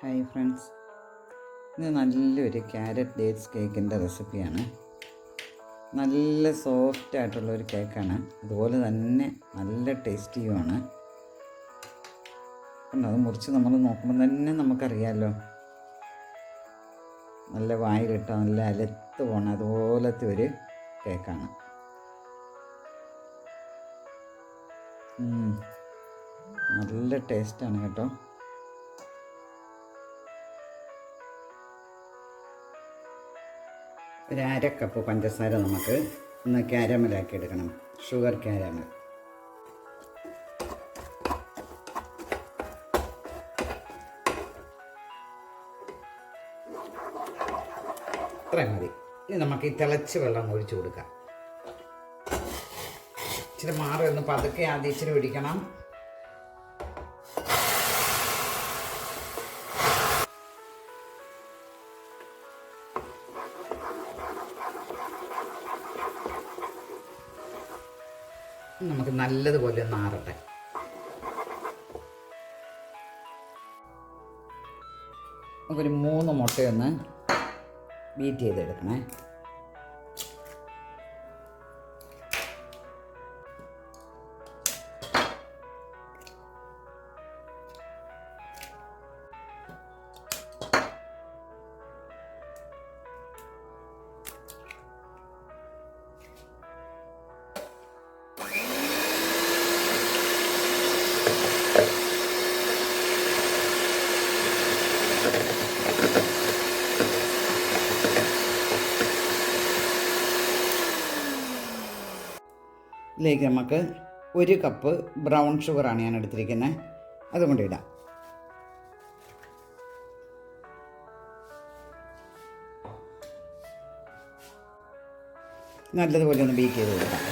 Hi friends ഇത് നല്ലൊരു carrot dates കേക്കിന്റെ റെസിപ്പിയാണ് നല്ല സോഫ്റ്റ് ആയിട്ടുള്ള ഒരു കേക്കാണ് അതുപോലെ തന്നെ നല്ല ടേസ്റ്റിയുമാണ് അത് മുറിച്ച് നമ്മൾ നോക്കുമ്പോൾ തന്നെ നമുക്കറിയാമല്ലോ നല്ല വായിലിട്ട നല്ല അലത്ത് പോണ അതുപോലത്തെ ഒരു കേക്കാണ്. നല്ല ടേസ്റ്റാണ് കേട്ടോ. ഒരു അര കപ്പ് പഞ്ചസാര നമുക്ക് ഒന്ന് ക്യാരമലാക്കി എടുക്കണം. Sugar caramel. ഇത്രയും മതി. ഇനി നമുക്ക് ഈ തിളച്ച് വെള്ളം ഒഴിച്ചു കൊടുക്കാം. ഇച്ചിരി മാറി ഒന്ന് പതുക്കെ ആദ്യം ഇച്ചിരി ഒഴിക്കണം നമുക്ക് നല്ലതുപോലെ ഒന്ന് ആറട്ടെ. നമുക്കൊരു മൂന്ന് മുട്ടയൊന്ന് ബീറ്റ് ചെയ്തെടുക്കണേ. ഇതിലേക്ക് നമുക്ക് ഒരു കപ്പ് ബ്രൗൺ ഷുഗറാണ് ഞാൻ എടുത്തിരിക്കുന്നത് അതും കൂടി ഇടാം. നല്ലതുപോലെ ഒന്ന് ബീറ്റ് ചെയ്ത് കൊടുക്കാം.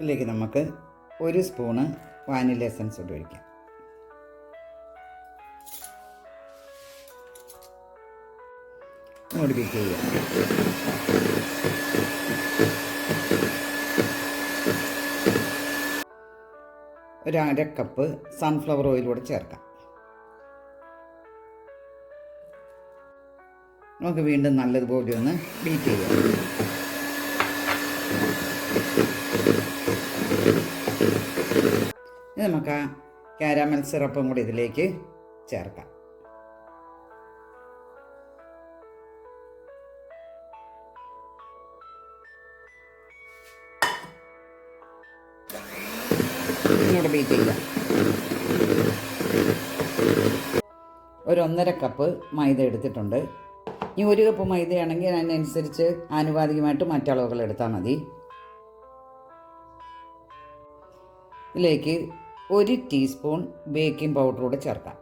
ഇതിലേക്ക് നമുക്ക് ഒരു സ്പൂണ് വാനില എസൻസ് ഇട്ട് ഒഴിക്കാം. ഇങ്ങോട്ട് ഒരു അര കപ്പ് സൺഫ്ലവർ ഓയിൽ കൂടെ ചേർക്കാം. നമുക്ക് വീണ്ടും നല്ലതുപോലെ ഒന്ന് ബീറ്റ് ചെയ്യാം. നമുക്ക് ആ കാരാമൽ സിറപ്പും കൂടി ഇതിലേക്ക് ചേർക്കാം. ഒരു ഒന്നര കപ്പ് മൈദ എടുത്തിട്ടുണ്ട്. ഇനി ഒരു കപ്പ് മൈദയാണെങ്കിൽ അതിനനുസരിച്ച് ആനുപാതികമായിട്ട് മറ്റളവുകൾ എടുത്താൽ മതി. ഇതിലേക്ക് ഒരു ടീസ്പൂൺ ബേക്കിംഗ് പൗഡർ കൂടെ ചേർക്കാം.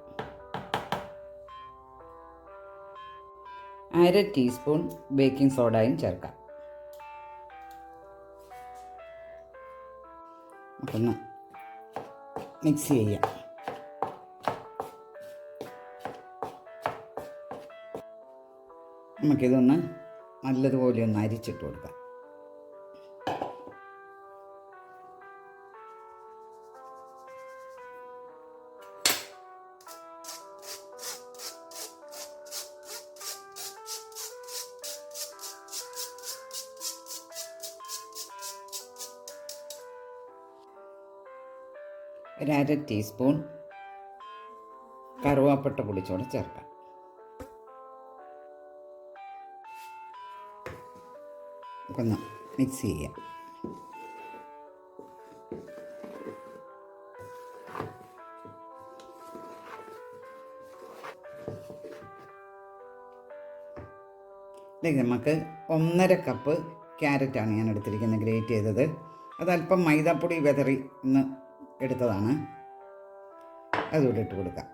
അര ടീസ്പൂൺ ബേക്കിംഗ് സോഡയും ചേർക്കാം. ഒന്ന് മിക്സ് ചെയ്യാം. നമുക്കിതൊന്ന് നല്ലതുപോലെ ഒന്ന് അരിച്ചിട്ട് കൊടുക്കാം. ഒരു അര ടീസ്പൂൺ കറുവാപ്പട്ട പൊടിച്ചോടെ ചേർക്കാം. ഒന്ന് മിക്സ് ചെയ്യാം. നമുക്ക് ഒന്നര കപ്പ് ക്യാരറ്റാണ് ഞാൻ എടുത്തിരിക്കുന്നത്. ഗ്രേറ്റ് ചെയ്തത്. അതല്പം മൈദാപ്പൊടി വെതറി ഒന്ന് എടുത്തതാണ്. അതുകൂടെ ഇട്ട് കൊടുക്കാം.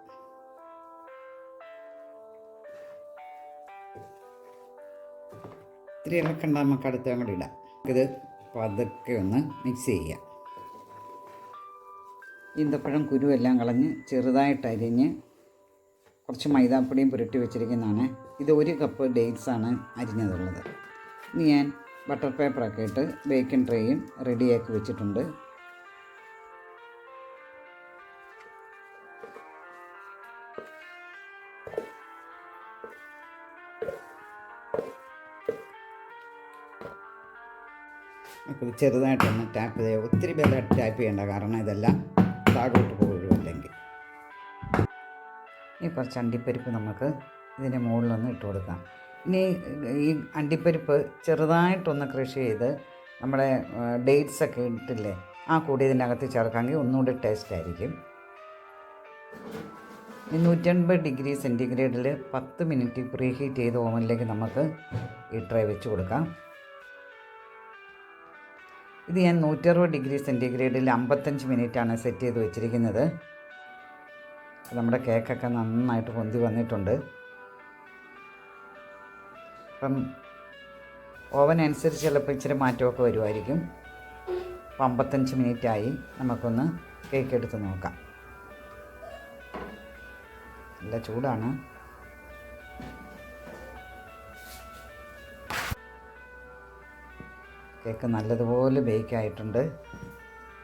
ഇത്തിരി ഇളക്കണ്ട നമുക്ക് അടുത്ത് അങ്ങോട്ട് ഇടാം. ഇത് പതുക്കെ ഒന്ന് മിക്സ് ചെയ്യാം. ഈന്തപ്പഴം കുരുവെല്ലാം കളഞ്ഞ് ചെറുതായിട്ട് അരിഞ്ഞ് കുറച്ച് മൈദാപ്പൊടിയും പുരട്ടി വെച്ചിരിക്കുന്നതാണ്. ഇത് ഒരു കപ്പ് ഡേറ്റ്സ് ആണ് അരിഞ്ഞതുള്ളത്. ഇനി ഞാൻ ബട്ടർ പേപ്പറൊക്കെ ഇട്ട് ബേക്കിംഗ് ട്രേയും റെഡിയാക്കി വെച്ചിട്ടുണ്ട്. ചെറുതായിട്ടൊന്ന് ടാപ്പ് ചെയ്യുക ഒത്തിരി ബലമായിട്ട് ടാപ്പ് ചെയ്യേണ്ട കാരണം ഇതെല്ലാം താഴോട്ട് പോകും അല്ലെങ്കിൽ. കുറച്ച് അണ്ടിപ്പരിപ്പ് നമുക്ക് ഇതിന്റെ മുകളിലൊന്ന് ഇട്ട് കൊടുക്കാം. ഇനി ഈ അണ്ടിപ്പരിപ്പ് ചെറുതായിട്ടൊന്ന് കൃഷി ചെയ്ത് നമ്മുടെ ഡേറ്റ്സ് ഒക്കെ ഇട്ടില്ലേ ആ കൂടി ഇതിന്റെ അകത്ത് ചേർക്കാമെങ്കിൽ ഒന്നുകൂടി ടേസ്റ്റ് ആയിരിക്കും. നൂറ്റൻപത് ഡിഗ്രി സെന്റിഗ്രേഡിൽ പത്ത് മിനിറ്റ് പ്രീ ഹീറ്റ് ചെയ്ത് ഓവനിലേക്ക് നമുക്ക് ഈ ട്രൈ വെച്ച് കൊടുക്കാം. ഇത് ഞാൻ നൂറ്ററുപത് ഡിഗ്രി സെന്റിഗ്രേഡിൽ അമ്പത്തഞ്ച് മിനിറ്റാണ് സെറ്റ് ചെയ്ത് വെച്ചിരിക്കുന്നത്. നമ്മുടെ കേക്കൊക്കെ നന്നായിട്ട് പൊന്തി വന്നിട്ടുണ്ട്. അപ്പം ഓവൻ അനുസരിച്ച് ചിലപ്പോൾ ഇച്ചിരി മാറ്റമൊക്കെ വരുമായിരിക്കും. അപ്പം അമ്പത്തഞ്ച് മിനിറ്റായി നമുക്കൊന്ന് കേക്ക് എടുത്ത് നോക്കാം. നല്ല ചൂടാണ്. കേക്ക് നല്ലതുപോലെ ബേക്കായിട്ടുണ്ട്.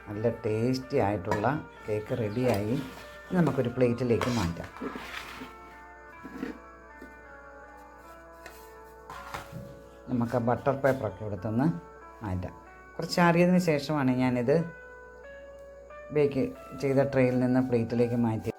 നല്ല ടേസ്റ്റി ആയിട്ടുള്ള കേക്ക് റെഡിയായി. നമുക്കൊരു പ്ലേറ്റിലേക്ക് മാറ്റാം. നമുക്ക് ആ ബട്ടർ പേപ്പറൊക്കെ എടുത്തൊന്ന് മാറ്റാം. കുറച്ച് ആറിയതിന് ശേഷമാണ് ഞാനിത് ബേക്ക് ചെയ്ത ട്രെയിൽ നിന്ന് പ്ലേറ്റിലേക്ക് മാറ്റി